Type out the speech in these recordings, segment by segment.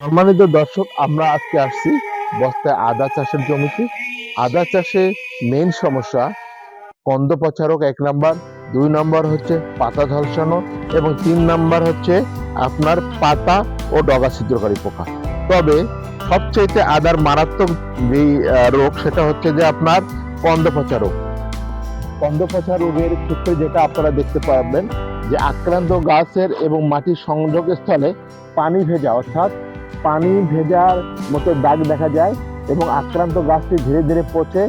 সম্মানিত দর্শক, আমরা আজকে আসছি বস্তায় আদা চাষের জমিতে। আদা চাষে মেইন সমস্যা, কন্দ পচা রোগ এক নাম্বার, দুই নম্বর হচ্ছে পাতা ঝলসানো এবং তিন নাম্বার হচ্ছে আপনার পাতা ও ডগা ছিদ্রকারী পোকা। তবে সবচাইতে আদার মারাত্মক যেই রোগ সেটা হচ্ছে যে আপনার কন্দ পচা রোগ কন্দ পচা রোগের ক্ষেত্রে যেটা আপনারা দেখতে পাবেন যে আক্রান্ত গাছের এবং মাটির সংযোগ স্থলে পানি ভেজা, অর্থাৎ পানি ভেজার মতো দাগ দেখা যায় এবং আক্রান্ত গাছটি ধীরে ধীরে পচে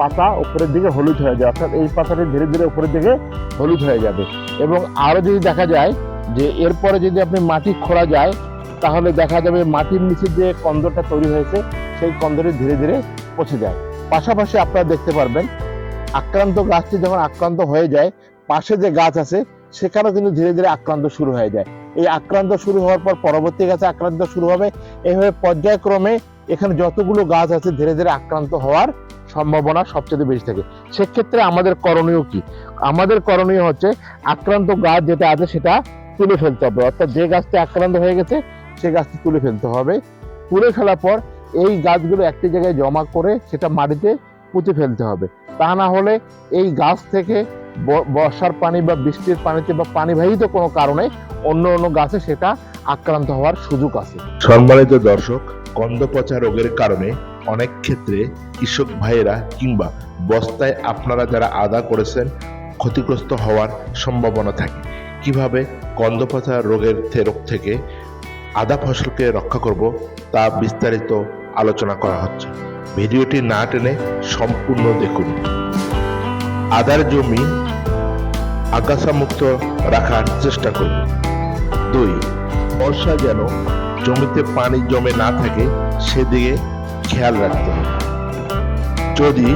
পাতা উপরের দিকে হলুদ হয়ে যায়, অর্থাৎ এই পাতাটি ধীরে ধীরে উপরের দিকে হলুদ হয়ে যাবে। এবং আরও যদি দেখা যায় যে এরপরে যদি আপনি মাটি খোঁড়া যায়, তাহলে দেখা যাবে মাটির নিচে যে কন্দরটা তৈরি হয়েছে, সেই কন্দরে ধীরে ধীরে পচে যায়। পাশাপাশি আপনারা দেখতে পারবেন, আক্রান্ত গাছটি যখন আক্রান্ত হয়ে যায়, পাশে যে গাছ আছে সেখানেও কিন্তু ধীরে ধীরে আক্রান্ত শুরু হয়ে যায়। এই আক্রান্ত শুরু হওয়ার পর পরবর্তী গাছে আক্রান্ত শুরু হবে। এইভাবে পর্যায়ক্রমে এখানে যতগুলো গাছ আছে ধীরে ধীরে আক্রান্ত হওয়ার সম্ভাবনা সবচেয়ে বেশি থাকে। সেক্ষেত্রে আমাদের করণীয় কি? আমাদের করণীয় হচ্ছে আক্রান্ত গাছ যেটা আছে সেটা তুলে ফেলতে হবে। অর্থাৎ যে গাছটি আক্রান্ত হয়ে গেছে সেই গাছটি তুলে ফেলতে হবে। তুলে ফেলার পর এই গাছগুলো একটি জায়গায় জমা করে সেটা মাটিতে পুঁতে ফেলতে হবে। তা না হলে এই গাছ থেকে বর্ষার পানি বা বৃষ্টির পানিতে বা পানিবাহিত কোনো কারণে অন্য অন্য গাছে সেটা আক্রান্ত হওয়ার সুযোগ আছে। সম্মানিত দর্শক কন্দপচা রোগের কারণে অনেক ক্ষেত্রে কৃষক ভাইয়েরা কিংবা বস্তায় আপনারা যারা আদা করেছেন, ক্ষতিগ্রস্ত হওয়ার সম্ভাবনা থাকে। কীভাবে কন্দপচা রোগের রোগ থেকে আদা ফসলকে রক্ষা করব তা বিস্তারিত আলোচনা করা হচ্ছে। ভিডিওটি না টেনে সম্পূর্ণ দেখুন। আদার জমি আগাছামুক্ত রাখার চেষ্টা করুন। দুই, বর্ষা যেন জমিতে পানি জমে না থাকে, সেদিকে খেয়াল রাখতে হবে। যদি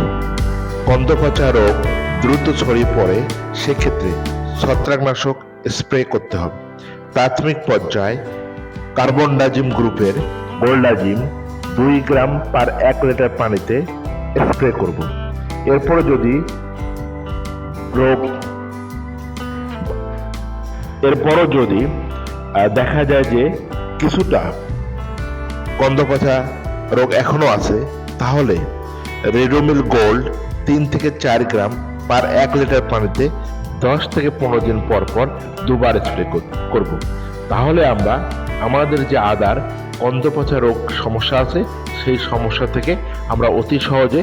কন্দপচা রোগ দ্রুত ছড়িয়ে পড়ে, সেক্ষেত্রে ছত্রাকনাশক স্প্রে করতে হবে। প্রাথমিক পর্যায়ে কার্বন ডাজিম গ্রুপের গোল্ডাজিম দুই গ্রাম পার এক লিটার পানিতে স্প্রে করব। এরপরে যদি রোগ। এরপরও যদি দেখা যায় যে কিছুটা কন্দপচা রোগ এখনও আছে, তাহলে রেডোমিল গোল্ড তিন থেকে চার গ্রাম পার এক লিটার পানিতে দশ থেকে পনেরো দিন পর পর দুবার স্প্রে করব। তাহলে আমরা আমাদের যে আদার কন্দপচা রোগ সমস্যা আছে, সেই সমস্যা থেকে আমরা অতি সহজে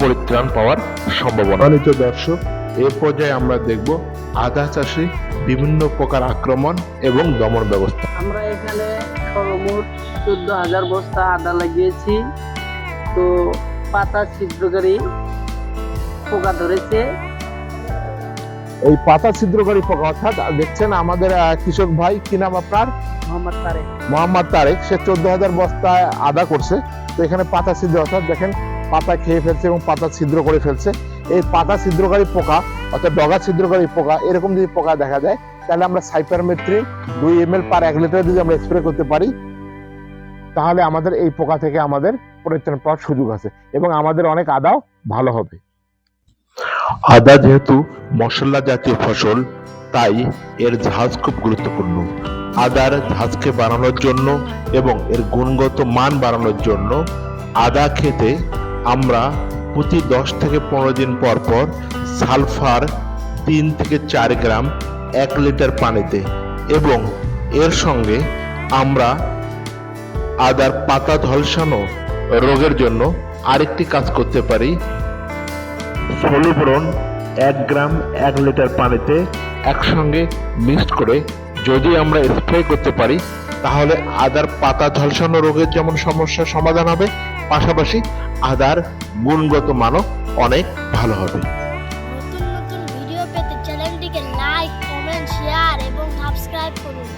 পরিত্রাণ পাওয়ার সম্ভাবনা। দর্শক এ পর্যায়ে আমরা দেখব আদা চাষে বিভিন্ন প্রকার আক্রমণ এবং দমন ব্যবস্থা। আমরা এখানে সর্বমোট চোদ্দ হাজার বস্তা আদা লাগিয়েছি। তো পাতা ছিদ্রকারী পোকা ধরেছে। এই পাতা ছিদ্রকারী পোকা অর্থাৎ দেখছেন আমাদের কৃষক ভাই কি নাম আপনার? মোহাম্মদ তারেক। মোহাম্মদ তারেক সে চোদ্দ হাজার বস্তা আদা করছে। তো এখানে পাতা ছিদ্র অর্থাৎ দেখেন পাতা খেয়ে ফেলছে এবং পাতা ছিদ্র করে ফেলছে। এই পাতা ছিদ্রকারী পোকা অর্থাৎ ডগা ছিদ্রকারী পোকা, এরকম যদি পোকা দেখা যায়, তাহলে আমরা সাইপারমেট্রিন দুই এম এল পার এক লিটার যদি আমরা স্প্রে করতে পারি, তাহলে আমাদের এই পোকা থেকে আমাদের পরিত্রাণ পাওয়ার সুযোগ আছে এবং আমাদের অনেক আদাও ভালো হবে। আদা যেহেতু মশলা জাতীয় ফসল, তাই এর ঝাঁজ খুব গুরুত্বপূর্ণ। আদার ঝাঁজকে বাড়ানোর জন্য এবং এর গুণগত মান বাড়ানোর জন্য আদা খেতে আমরা প্রতি দশ থেকে পনেরো দিন পর পর সালফার তিন থেকে চার গ্রাম এক লিটার পানিতে। এবং এর সঙ্গে আমরা আদার পাতা ধলসানো রোগের জন্য আরেকটি কাজ করতে পারি। সলুবরন এক গ্রাম এক লিটার পানিতে একসঙ্গে মিক্সড করে যদি আমরা স্প্রে করতে পারি তাহলে আদার পাতা ঝলসানো রোগের যেমন সমস্যার সমাধান হবে, পাশাপাশি আদার গুণগত মানও অনেক ভালো হবে। নতুন নতুন ভিডিও পেতে চ্যানেলটিকে লাইক কমেন্ট শেয়ার এবং সাবস্ক্রাইব করুন।